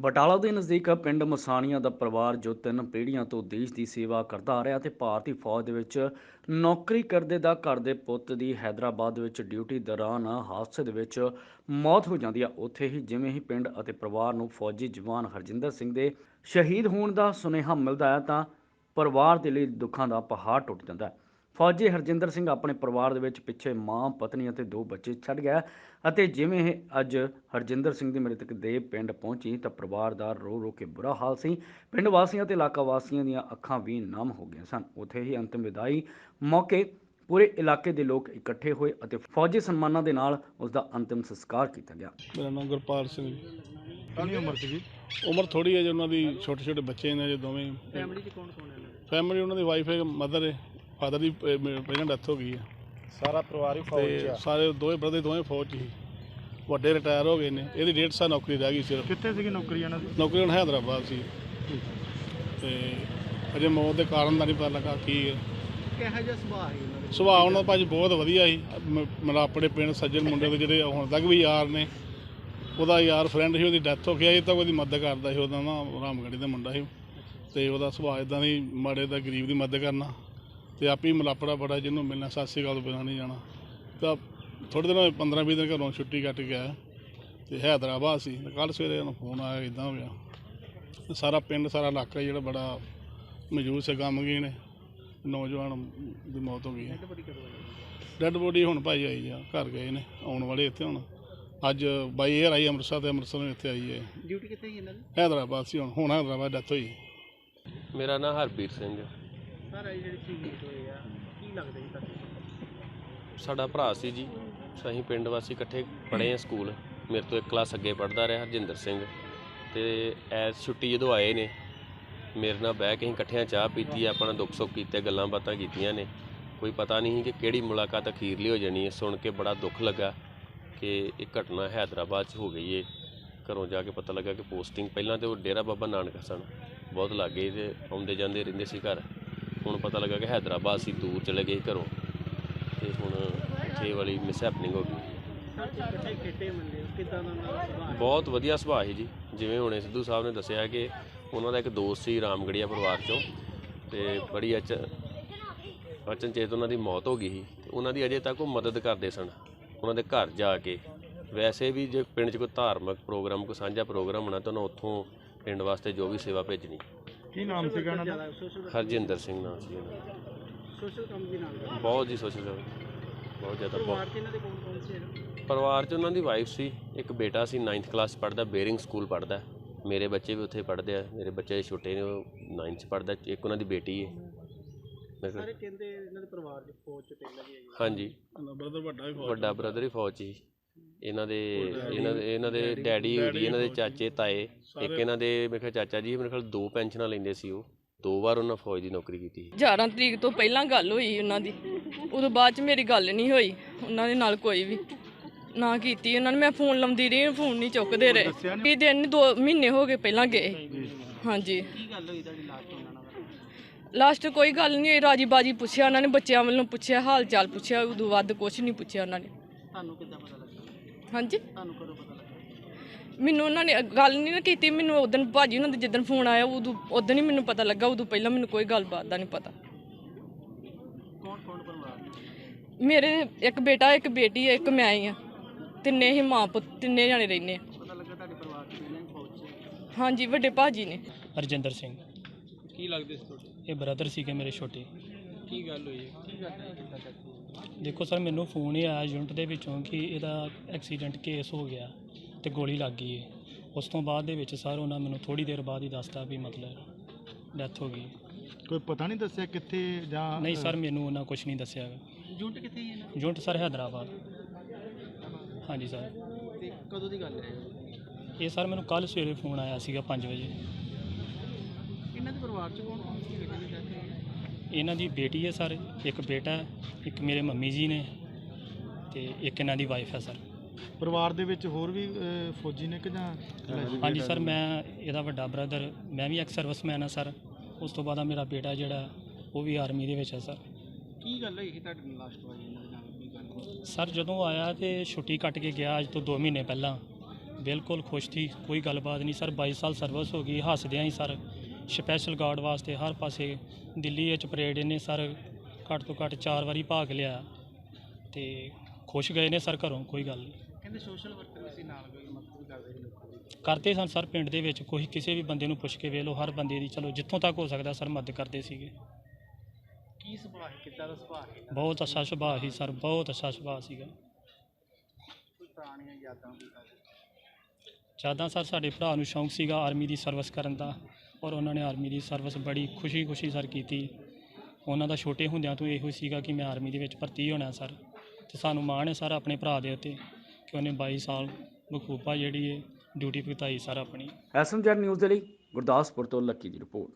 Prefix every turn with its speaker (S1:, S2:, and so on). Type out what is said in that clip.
S1: ਬਟਾਲਾ ਦੇ ਨਜ਼ਦੀਕ ਪਿੰਡ ਮਸਾਣੀਆਂ ਦਾ ਪਰਿਵਾਰ ਜੋ ਤਿੰਨ ਪੀੜ੍ਹੀਆਂ ਤੋਂ ਦੇਸ਼ ਦੀ ਸੇਵਾ ਕਰਦਾ ਆ ਰਿਹਾ ਤੇ ਭਾਰਤੀ ਫੌਜ ਦੇ ਵਿੱਚ ਨੌਕਰੀ ਕਰਦੇ ਦਾ ਘਰ ਦੇ ਪੁੱਤ ਦੀ ਹੈਦਰਾਬਾਦ ਵਿੱਚ ਡਿਊਟੀ ਦੌਰਾਨ ਹਾਦਸੇ ਦੇ ਵਿੱਚ ਮੌਤ ਹੋ ਜਾਂਦੀ ਆ। ਉੱਥੇ ਹੀ ਜਿਵੇਂ ਹੀ ਪਿੰਡ ਅਤੇ ਪਰਿਵਾਰ ਨੂੰ ਫੌਜੀ ਜਵਾਨ ਹਰਜਿੰਦਰ ਸਿੰਘ ਦੇ ਸ਼ਹੀਦ ਹੋਣ ਦਾ ਸੁਨੇਹਾ ਮਿਲਦਾ ਹੈ ਤਾਂ ਪਰਿਵਾਰ ਦੇ ਲਈ ਦੁੱਖਾਂ ਦਾ ਪਹਾੜ ਟੁੱਟ ਜਾਂਦਾ ਹੈ ਫੌਜੀ ਹਰਜਿੰਦਰ ਸਿੰਘ ਆਪਣੇ ਪਰਿਵਾਰ ਦੇ ਵਿੱਚ ਪਿੱਛੇ ਮਾਂ ਪਤਨੀ ਅਤੇ ਦੋ ਬੱਚੇ ਛੱਡ ਗਿਆ ਅਤੇ ਜਿਵੇਂ ਹੀ ਅੱਜ ਹਰਜਿੰਦਰ ਸਿੰਘ ਦੀ ਮ੍ਰਿਤਕ ਦੇਹ ਪਿੰਡ ਪਹੁੰਚੀ ਤਾਂ ਪਰਿਵਾਰ ਦਾ ਰੋ ਰੋ ਕੇ ਬੁਰਾ ਹਾਲ ਸੀ। ਪਿੰਡ ਵਾਸੀਆਂ ਤੇ ਇਲਾਕਾ ਵਾਸੀਆਂ ਦੀਆਂ ਅੱਖਾਂ ਵੀ ਨਮ ਹੋ ਗਈਆਂ ਸਨ। ਉੱਥੇ ਹੀ ਅੰਤਿਮ ਵਿਦਾਈ ਮੌਕੇ ਪੂਰੇ ਇਲਾਕੇ ਦੇ ਲੋਕ ਇਕੱਠੇ ਹੋਏ ਅਤੇ ਫੌਜੀ ਸਨਮਾਨਾਂ ਦੇ ਨਾਲ ਉਸ ਦਾ ਅੰਤਿਮ ਸੰਸਕਾਰ ਕੀਤਾ ਗਿਆ।
S2: ਮੇਰਾ ਨਾਮ ਗੁਰਪਾਲ ਸਿੰਘ ਜੀ।
S3: ਕਿੰਨੀ ਉਮਰ ਸੀਗੀ?
S2: ਉਮਰ ਥੋੜੀ ਹੈ ਜੀ ਉਹਨਾਂ ਦੀ ਛੋਟੇ ਛੋਟੇ ਬੱਚੇ ਨੇ ਜੇ ਦੋਵੇਂ।
S3: ਫੈਮਿਲੀ 'ਚ ਕੌਣ ਕੌਣ ਹੈ
S2: ਫੈਮਿਲੀ ਉਹਨਾਂ ਦੀ ਵਾਈਫ ਹੈ ਮਦਰ ਹੈ। ਫਾਦਰ ਦੀ ਪਹਿਲਾਂ ਡੈਥ ਹੋ ਗਈ ਹੈ
S3: ਸਾਰਾ ਪਰਿਵਾਰ ਹੀ ਫੌਜ 'ਚ
S2: ਤੇ
S3: ਆ।
S2: ਸਾਰੇ ਦੋਵੇਂ ਬ੍ਰਦਰ ਦੋਵੇਂ ਫੌਜ 'ਚ ਸੀ। ਵੱਡੇ ਰਿਟਾਇਰ ਹੋ ਗਏ ਨੇ। ਇਹਦੀ ਡੇਢ ਸਾਲ ਨੌਕਰੀ ਰਹਿ ਗਈ ਸਿਰਫ।
S3: ਕਿੱਥੇ ਸੀਗੀ ਨੌਕਰੀ ਇਹਨਾਂ ਦੀ?
S2: ਨੌਕਰੀ ਹੁਣ ਹੈਦਰਾਬਾਦ ਸੀ। ਤੇ ਅਜੇ ਮੌਤ ਦੇ ਕਾਰਨ ਦਾ ਨਹੀਂ ਪਤਾ ਲੱਗਾ ਕੀ ਹੈ
S3: ਕਿਹੋ ਜਿਹਾ ਸੁਭਾਅ ਹੈ ਇਹਨਾਂ ਦਾ?
S2: ਸੁਭਾਅ ਉਹਨਾਂ ਦਾ ਭਾਜੀ ਬਹੁਤ ਵਧੀਆ ਸੀ। ਮ- ਮਤਲਬ ਆਪਣੇ ਪਿੰਡ ਸੱਜਣ ਮੁੰਡੇ ਦੇ ਜਿਹੜੇ ਹੁਣ ਤੱਕ ਵੀ ਯਾਰ ਨੇ ਉਹਦਾ ਯਾਰ ਫਰੈਂਡ ਸੀ ਉਹਦੀ ਡੈਥ ਹੋ ਗਈ ਅਜੇ ਤੱਕ ਉਹਦੀ ਮਦਦ ਕਰਦਾ ਸੀ ਉਹਦਾ ਨਾ ਰਾਮਗੜੀ ਦਾ ਮੁੰਡਾ ਸੀ। ਤੇ ਉਹਦਾ ਸੁਭਾਅ ਇਦਾਂ ਦੀ ਮਾੜੇ ਦਾ ਗਰੀਬ ਦੀ ਮਦਦ ਕਰਨਾ। ਤੇ ਆਪੀ ਮਲਾਪੜਾ ਬੜਾ ਜਿਹਨੂੰ ਮਿਲਣਾ ਸਤਿ ਸ਼੍ਰੀ ਅਕਾਲ ਤੋਂ ਬਿਨਾਂ ਨਹੀਂ ਜਾਣਾ। ਤਾਂ ਥੋੜੇ ਦਿਨ ਹੋਏ 15 20 ਦਿਨ ਘਰੋਂ ਛੁੱਟੀ ਕੱਟ ਗਿਆ ਤੇ ਹੈਦਰਾਬਾਦ ਸੀ। ਕੱਲ ਸਵੇਰੇ ਉਹਨੂੰ ਫੋਨ ਆਇਆ ਇਦਾਂ ਹੋ ਗਿਆ। ਤੇ ਸਾਰਾ ਪਿੰਡ ਸਾਰਾ ਇਲਾਕਾ ਜਿਹੜਾ ਬੜਾ ਮੌਜੂਦ ਸੀ ਗਮਗੀਨ ਨੇ ਨੌਜਵਾਨ ਦੀ ਮੌਤ ਹੋ ਗਈ ਹੈ। ਡੈੱਡ ਬੋਡੀ ਹੁਣ ਭਾਈ ਆਈ ਆ ਘਰ ਗਏ ਨੇ ਆਉਣ ਵਾਲੇ ਇੱਥੇ ਹੁਣ। ਅੱਜ ਬਾਈ 에ਅਰ ਆਈ ਅੰਮ੍ਰਿਤਸਰ ਤੇ ਅੰਮ੍ਰਿਤਸਰ ਨੂੰ ਇੱਥੇ ਆਈ ਹੈ।
S3: ਡਿਊਟੀ ਕਿੱਥੇ ਸੀ ਇਹਨਾਂ ਦੀ?
S2: ਹੈਦਰਾਬਾਦ ਸੀ ਹੁਣ ਹੁਣ ਹੈਦਰਾਬਾਦ ਡੈਥ ਹੋਈ।
S4: ਮੇਰਾ ਨਾਮ ਹਰਬੀਰ ਸਿੰਘ ਹੈ।
S3: ਸਾਰਾ, ਇਹ ਜਿਹੜੇ ਸ਼ਹੀਦ ਹੋਏ ਆ, ਕੀ ਲੱਗਦਾ ਜੀ ਤੁਹਾਨੂੰ
S4: ਸਾਡਾ ਭਰਾ ਸੀ ਜੀ। ਅਸੀਂ ਪਿੰਡ ਵਾਸੀ ਇਕੱਠੇ ਪੜ੍ਹੇ ਆ ਸਕੂਲ। ਮੇਰੇ ਤੋਂ ਇੱਕ ਕਲਾਸ ਅੱਗੇ ਪੜ੍ਹਦਾ ਰਿਹਾ, ਹਰਜਿੰਦਰ ਸਿੰਘ। ਤੇ ਐਸ ਛੁੱਟੀ ਜਦੋਂ ਆਏ ਨੇ, ਮੇਰੇ ਨਾਲ ਬਹਿ ਕੇ ਅਸੀਂ ਇਕੱਠਿਆਂ ਚਾਹ ਪੀਤੀ, ਆਪਣਾ ਦੁੱਖ ਸੁੱਖ ਕੀਤੇ, ਗੱਲਾਂ ਬਾਤਾਂ ਕੀਤੀਆਂ ਨੇ। ਕੋਈ ਪਤਾ ਨਹੀਂ ਕਿ ਕਿਹੜੀ ਮੁਲਾਕਾਤ ਅਖੀਰਲੀ ਹੋ ਜਾਣੀ ਹੈ। ਸੁਣ ਕੇ ਬੜਾ ਦੁੱਖ ਲੱਗਾ ਕਿ ਇਹ ਘਟਨਾ ਹੈਦਰਾਬਾਦ 'ਚ ਹੋ ਗਈ ਏ। ਘਰੋਂ ਜਾ ਕੇ ਪਤਾ ਲੱਗਾ ਕਿ ਪੋਸਟਿੰਗ ਪਹਿਲਾਂ ਤੇ ਉਹ ਡੇਰਾ ਬਾਬਾ ਨਾਨਕ ਸਨ। ਬਹੁਤ ਲਾਗੇ ਤੇ ਆਉਂਦੇ ਜਾਂਦੇ ਰਹਿੰਦੇ ਸੀ ਘਰ। ਹੁਣ ਪਤਾ ਲੱਗਾ ਕਿ ਹੈਦਰਾਬਾਦ ਸੀ ਦੂਰ ਚਲੇ ਗਏ ਘਰੋਂ। ਤੇ ਹੁਣ ਇੱਥੇ ਵਾਲੀ ਮਿਸ ਹੈਪਨਿੰਗ ਹੋ ਗਈ। ਬਹੁਤ ਵਧੀਆ ਸੁਭਾਅ ਸੀ ਜੀ। ਜਿਵੇਂ ਹੁਣੇ ਸਿੱਧੂ ਸਾਹਿਬ ਨੇ ਦੱਸਿਆ ਕਿ ਉਹਨਾਂ ਦਾ ਇੱਕ ਦੋਸਤ ਸੀ ਰਾਮਗੜੀਆ ਪਰਿਵਾਰ ਚੋਂ। ਤੇ ਬੜੀ ਅਚ ਅਚਨਚੇਤ ਉਹਨਾਂ ਦੀ ਮੌਤ ਹੋ ਗਈ ਸੀ। ਤੇ ਉਹਨਾਂ ਦੀ ਅਜੇ ਤੱਕ ਉਹ ਮਦਦ ਕਰਦੇ ਸਨ। ਉਹਨਾਂ ਦੇ ਘਰ ਜਾ ਕੇ। ਵੈਸੇ ਵੀ ਜੇ ਪਿੰਡ 'ਚ ਕੋਈ ਧਾਰਮਿਕ ਪ੍ਰੋਗਰਾਮ, ਕੋਈ ਸਾਂਝਾ ਪ੍ਰੋਗਰਾਮ ਹੋਣਾ ਤਾਂ ਉਹਨਾਂ ਉੱਥੋਂ ਪਿੰਡ ਵਾਸਤੇ ਜੋ ਵੀ ਸੇਵਾ ਭੇਜਣੀ।
S3: ਕੀ ਨਾਮ ਸੀਗਾ ਦਾ? ਸੋਸ਼ਲ
S4: ਹਰਜਿੰਦਰ ਸਿੰਘ ਨਾਮ ਸੀ ਉਹਨਾਂ ਦਾ।
S3: ਸੋਸ਼ਲ ਕੰਮ ਦੀ ਦਾ
S4: ਬਹੁਤ ਜੀ ਸੋਸ਼ਲ ਬਹੁਤ ਜ਼ਿਆਦਾ ਬਹੁਤ।
S3: ਪਰਿਵਾਰ 'ਚ ਇਹਨਾਂ ਦੇ ਕੌਣ ਕੌਣ ਸੀ
S4: ਪਰਿਵਾਰ 'ਚ ਉਹਨਾਂ ਦੀ ਵਾਈਫ ਸੀ ਇੱਕ ਬੇਟਾ ਸੀ 9th ਕਲਾਸ ਪੜ੍ਹਦਾ ਬੇਰਿੰਗ ਸਕੂਲ ਪੜ੍ਹਦਾ। ਮੇਰੇ ਬੱਚੇ ਵੀ ਉੱਥੇ ਪੜ੍ਹਦੇ ਆ ਮੇਰੇ ਬੱਚੇ ਛੋਟੇ ਨੇ ਉਹ 9th 'ਚ ਪੜ੍ਹਦਾ ਇੱਕ ਉਹਨਾਂ ਦੀ ਬੇਟੀ ਹੈ
S3: ਸਾਰੇ ਕਹਿੰਦੇ ਇਹਨਾਂ ਦੇ ਪਰਿਵਾਰ 'ਚ ਫੌਜ 'ਚ ਪਹਿਲਾਂ ਵੀ
S4: ਹਾਂਜੀ।
S2: ਬ੍ਰਦਰ ਵੱਡਾ ਵੀ ਫੌਜ
S4: ਵੱਡਾ ਬ੍ਰਦਰ ਹੀ ਫੌਜ 'ਚ ਸੀ ਇਹਨਾਂ ਦੇ ਇਹਨਾਂ ਦੇ ਇਹਨਾਂ ਦੇ ਡੈਡੀ ਹੋ ਗਈ ਇਹਨਾਂ ਦੇ ਚਾਚੇ ਤਾਏ। ਇੱਕ ਇਹਨਾਂ ਦੇ ਮੇਰੇ ਖਿਆਲ ਚਾਚਾ ਜੀ ਮੇਰੇ ਖਿਆਲ ਦੋ ਪੈਨਸ਼ਨਾਂ ਲੈਂਦੇ ਸੀ ਉਹ। ਦੋ ਵਾਰ ਉਹਨਾਂ ਫੌਜ ਦੀ ਨੌਕਰੀ ਕੀਤੀ ਸੀ।
S5: 11 ਤਰੀਕ ਤੋਂ ਪਹਿਲਾਂ ਗੱਲ ਹੋਈ ਉਹਨਾਂ ਦੀ। ਉਦੋਂ ਬਾਅਦ ਚ ਮੇਰੀ ਗੱਲ ਨਹੀਂ ਹੋਈ। ਉਹਨਾਂ ਦੇ ਨਾਲ ਕੋਈ ਵੀ ਨਾ ਕੀਤੀ ਉਹਨਾਂ ਨੇ। ਮੈਂ ਫੋਨ ਲਾਉਂਦੀ ਰਹੀ ਫੋਨ ਨਹੀਂ ਚੁੱਕਦੇ ਰਹੇ। ਵੀ ਦਿਨ ਦੋ ਮਹੀਨੇ ਹੋ ਗਏ ਪਹਿਲਾਂ ਗਏ। ਹਾਂਜੀ।
S3: ਕੀ ਗੱਲ ਹੋਈ ਤੁਹਾਡੀ ਲਾਸਟ ਉਹਨਾਂ ਨਾਲ?
S5: ਲਾਸਟ ਕੋਈ ਗੱਲ ਨਹੀਂ ਹੋਈ। ਰਾਜੀ ਬਾਜੀ ਪੁੱਛਿਆ ਉਹਨਾਂ ਨੇ। ਬੱਚਿਆਂ ਵੱਲੋਂ ਪੁੱਛਿਆ ਹਾਲ ਚਾਲ ਪੁੱਛਿਆ। ਉਦੋਂ ਵੱਧ ਕੁਝ ਨਹੀਂ ਪੁੱਛਿਆ ਉਹਨਾਂ ਨੇ।
S3: ਤੁਹਾਨੂੰ ਕਿੱਦਾਂ ਪਤਾ ਲੱਗਾ?
S5: ਹਾਂਜੀ।
S3: ਤੁਹਾਨੂੰ ਕਦੋਂ ਪਤਾ ਲੱਗਾ?
S5: ਮੈਨੂੰ ਉਹਨਾਂ ਨੇ ਗੱਲ ਨਹੀਂ ਨਾ ਕੀਤੀ ਮੈਨੂੰ ਉਦੋਂ ਭਾਜੀ ਉਹਨਾਂ ਦੇ ਜਿੱਦਣ ਫੋਨ ਆਇਆ ਉਦੋਂ ਉਦੋਂ ਹੀ ਮੈਨੂੰ ਪਤਾ ਲੱਗਾ ਉਦੋਂ ਪਹਿਲਾਂ ਮੈਨੂੰ ਕੋਈ ਗੱਲਬਾਤ ਦਾ ਨਹੀਂ ਪਤਾ।
S3: ਕੌਣ ਕੌਣ ਪਰਿਵਾਰ
S5: ਮੇਰੇ ਇੱਕ ਬੇਟਾ ਇੱਕ ਬੇਟੀ ਹੈ ਇੱਕ ਮੈਂ ਹੀ ਆ। ਤਿੰਨੇ ਹੀ ਮਾਂ ਪੁੱਤ ਤਿੰਨੇ ਜਾਣੇ ਰਹਿੰਦੇ ਆ।
S3: ਪਤਾ ਲੱਗਾ ਤੁਹਾਡੇ ਪਰਿਵਾਰ 'ਚ ਪਹਿਲਾਂ ਹੀ ਫੌਜ 'ਚ
S5: ਹਾਂਜੀ ਵੱਡੇ ਭਾਜੀ ਨੇ।
S6: ਹਰਜਿੰਦਰ ਸਿੰਘ।
S3: ਕੀ ਲੱਗਦੇ ਸੀ ਤੁਹਾਡੇ?
S6: ਇਹ ਬ੍ਰਦਰ ਸੀਗੇ ਮੇਰੇ ਛੋਟੇ।
S3: ਕੀ ਗੱਲ ਹੋਈ ਹੈ? ਕੀ ਗੱਲ ਹੈ?
S6: ਦੇਖੋ ਸਰ ਮੈਨੂੰ ਫੋਨ ਹੀ ਆਇਆ ਯੂਨਿਟ ਦੇ ਵਿੱਚੋਂ ਕਿ ਇਹਦਾ ਐਕਸੀਡੈਂਟ ਕੇਸ ਹੋ ਗਿਆ ਤੇ ਗੋਲੀ ਲੱਗ ਗਈ ਹੈ ਉਸ ਤੋਂ ਬਾਅਦ ਦੇ ਵਿੱਚ ਸਰ ਉਹਨਾਂ ਮੈਨੂੰ ਥੋੜੀ ਦੇਰ ਬਾਅਦ ਹੀ ਦੱਸਤਾ ਵੀ ਮਤਲਬ ਡੈਥ ਹੋ ਗਈ।
S7: ਕੋਈ ਪਤਾ ਨਹੀਂ ਦੱਸਿਆ ਕਿੱਥੇ ਜਾਂ
S6: ਨਹੀਂ ਸਰ ਮੈਨੂੰ ਉਹਨਾਂ ਕੁਝ ਨਹੀਂ ਦੱਸਿਆ।
S3: ਜੂਟ ਕਿੱਥੇ ਹੀ ਇਹਨਾਂ
S6: ਯੂਨਿਟ ਸਰ ਹੈਦਰਾਬਾਦ। ਹਾਂਜੀ ਸਰ।
S3: ਤੇ ਕਦੋਂ ਦੀ ਗੱਲ ਹੈ?
S6: ਇਹ ਸਰ ਮੈਨੂੰ ਕੱਲ ਸਵੇਰੇ ਫੋਨ ਆਇਆ ਸੀਗਾ 5 ਵਜੇ।
S3: ਇਹਨਾਂ ਦੇ ਪਰਿਵਾਰ 'ਚ ਕੌਣ ਕੌਣ ਸੀ ਵੇਖੇ ਦੀ death ਹੋਈ ਹੈ?
S6: ਇਹਨਾਂ ਦੀ ਬੇਟੀ ਹੈ ਸਰ ਇੱਕ ਬੇਟਾ ਹੈ, ਇੱਕ ਮੇਰੇ ਮੰਮੀ ਜੀ ਨੇ ਤੇ ਇੱਕ ਇਹਨਾਂ ਦੀ ਵਾਈਫ ਹੈ ਸਰ।
S7: ਪਰਿਵਾਰ ਦੇ ਵਿੱਚ ਹੋਰ ਵੀ ਅਹ, ਫੌਜੀ ਨੇ ਕਿ ਜਾਂ
S6: ਹਾਂਜੀ ਸਰ ਮੈਂ ਇਹਦਾ ਵੱਡਾ ਬ੍ਰਦਰ ਮੈਂ ਵੀ ਐਕਸ ਸਰਵਿਸਮੈਨ ਹਾਂ ਸਰ। ਉਸ ਤੋਂ ਬਾਅਦ ਆ ਮੇਰਾ ਬੇਟਾ ਜਿਹੜਾ ਉਹ ਵੀ ਆਰਮੀ ਦੇ ਵਿੱਚ ਹੈ ਸਰ।
S3: ਕੀ ਗੱਲ ਹੋਈ ਸੀ ਤੁਹਾਡੇ ਨਾਲ ਲਾਸਟ ਵਾਰੀ ਇਹਨਾਂ ਦੇ ਨਾਲ ਕੀ ਗੱਲ ਹੋਈ?
S6: ਸਰ ਜਦੋਂ ਆਇਆ ਤੇ ਛੁੱਟੀ ਕੱਟ ਕੇ ਗਿਆ ਅੱਜ ਤੋਂ 2 ਮਹੀਨੇ ਪਹਿਲਾਂ। ਬਿਲਕੁਲ ਖੁਸ਼ ਸੀ ਕੋਈ ਗੱਲਬਾਤ ਨਹੀਂ ਸਰ 22 ਸਾਲ ਸਰਵਿਸ ਹੋ ਗਈ ਹੱਸਦਿਆਂ ਹੀ ਸਰ। ਸਪੈਸ਼ਲ ਗਾਰਡ ਵਾਸਤੇ ਹਰ ਪਾਸੇ ਦਿੱਲੀ ਵਿੱਚ ਪਰੇਡ ਇਹਨੇ ਸਰ ਘੱਟ ਤੋਂ ਘੱਟ 4 ਵਾਰੀ ਭਾਗ ਲਿਆ। ਤੇ ਖੁਸ਼ ਗਏ ਨੇ ਸਰ ਘਰੋਂ ਕੋਈ ਗੱਲ ਨਹੀਂ।
S3: ਕਹਿੰਦੇ ਸੋਸ਼ਲ ਵਰਕਰ ਵੀ ਸੀ ਨਾਲ ਕੋਈ ਮਦਦ ਕਰਦੇ ਸੀ ਲੋਕਾਂ ਦੀ
S6: ਕਰਦੇ ਸਨ ਸਰ ਪਿੰਡ ਦੇ ਵਿੱਚ ਕੋਈ ਕਿਸੇ ਵੀ ਬੰਦੇ ਨੂੰ ਪੁੱਛ ਕੇ ਵੇਖ ਲਓ ਹਰ ਬੰਦੇ ਦੀ ਚਲੋ ਜਿੱਥੋਂ ਤੱਕ ਹੋ ਸਕਦਾ ਸਰ ਮਦਦ ਕਰਦੇ ਸੀਗੇ।
S3: ਕੀ ਸੁਭਾਅ ਹੈ? ਕਿੱਦਾਂ ਦਾ ਸੁਭਾਅ ਹੈ?
S6: ਬਹੁਤ ਅੱਛਾ ਸੁਭਾਅ ਸੀ ਸਰ ਬਹੁਤ ਅੱਛਾ ਸੁਭਾਅ ਸੀਗਾ।
S3: ਕੋਈ ਪੁਰਾਣੀਆਂ ਯਾਦਾਂ ਵੀ ਕਰਦੇ
S6: ਜ਼ਿਆਦਾ ਸਰ ਸਾਡੇ ਭਰਾ ਨੂੰ ਸ਼ੌਂਕ ਸੀਗਾ ਆਰਮੀ ਦੀ ਸਰਵਿਸ ਕਰਨ ਦਾ ਔਰ ਉਹਨਾਂ ਨੇ ਆਰਮੀ ਦੀ ਸਰਵਿਸ ਬੜੀ ਖੁਸ਼ੀ-ਖੁਸ਼ੀ ਸਰ ਕੀਤੀ। ਉਹਨਾਂ ਦਾ ਛੋਟੇ ਹੁੰਦਿਆਂ ਤੋਂ ਇਹੋ ਸੀਗਾ ਕਿ ਮੈਂ ਆਰਮੀ ਦੇ ਵਿੱਚ ਭਰਤੀ ਹੋਣਾ ਸਰ ਤੇ ਸਾਨੂੰ ਮਾਣ ਹੈ ਸਰ ਆਪਣੇ ਭਰਾ ਦੇ ਉੱਤੇ ਕਿ ਉਹਨੇ 22 ਸਾਲ ਬਖੂਬਾ ਜਿਹੜੀ ਹੈ ਡਿਊਟੀ ਭੁਗਤਾਈ ਸਰ ਆਪਣੀ।
S1: ਐਸਐਮਜੈਡ ਨਿਊਜ਼ ਦੇ ਲਈ ਗੁਰਦਾਸਪੁਰ ਤੋਂ ਲੱਕੀ ਦੀ ਰਿਪੋਰਟ।